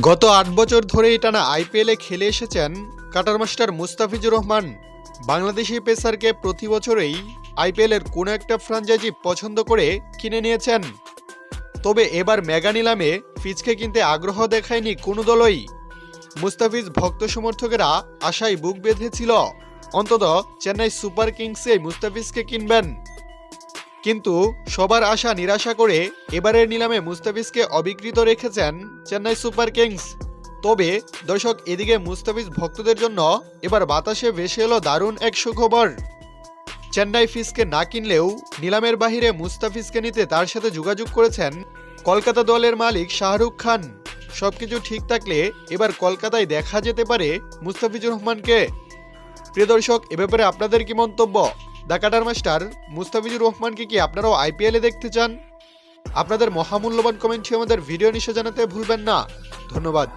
গত আট বছর ধরে টানা আইপিএলে খেলে এসেছেন কাটার মাস্টার মুস্তাফিজুর রহমান। বাংলাদেশি পেসারকে প্রতি বছরেই আইপিএলের কোনো একটা ফ্রাঞ্চাইজি পছন্দ করে কিনে নিয়েছেন। তবে এবার মেগা নিলামে ফিজকে কিনতে আগ্রহ দেখায়নি কোনো দলই। মুস্তাফিজ ভক্ত সমর্থকেরা আশায় বুক বেঁধেছিল। অন্তত চেন্নাই সুপার কিংসে মুস্তাফিজকে কিনবেন। কিন্তু সবার আশা নিরাশা করে এবারের নিলামে মুস্তাফিজকে অবিকৃত রেখেছেন চেন্নাই সুপার কিংস। তবে দর্শক, এদিকে মুস্তাফিজ ভক্তদের জন্য এবার বাতাসে ভেসে এলো দারুণ এক সুখবর। চেন্নাই ফিসকে না কিনলেও নিলামের বাহিরে মুস্তাফিজকে নিতে তার সাথে যোগাযোগ করেছেন কলকাতা দলের মালিক শাহরুখ খান। সবকিছু ঠিক থাকলে এবার কলকাতায় দেখা যেতে পারে মুস্তাফিজুর রহমানকে। প্রিয় দর্শক, এ ব্যাপারে আপনাদের কি মন্তব্য? দ্য কাটার মাস্টার, মুস্তাফিজুর রহমানকে কি আপনারাও আইপিএলে দেখতে চান? আপনাদের মহামূল্যবান কমেন্টটি আমাদের ভিডিও নিশে জানাতে ভুলবেন না। ধন্যবাদ।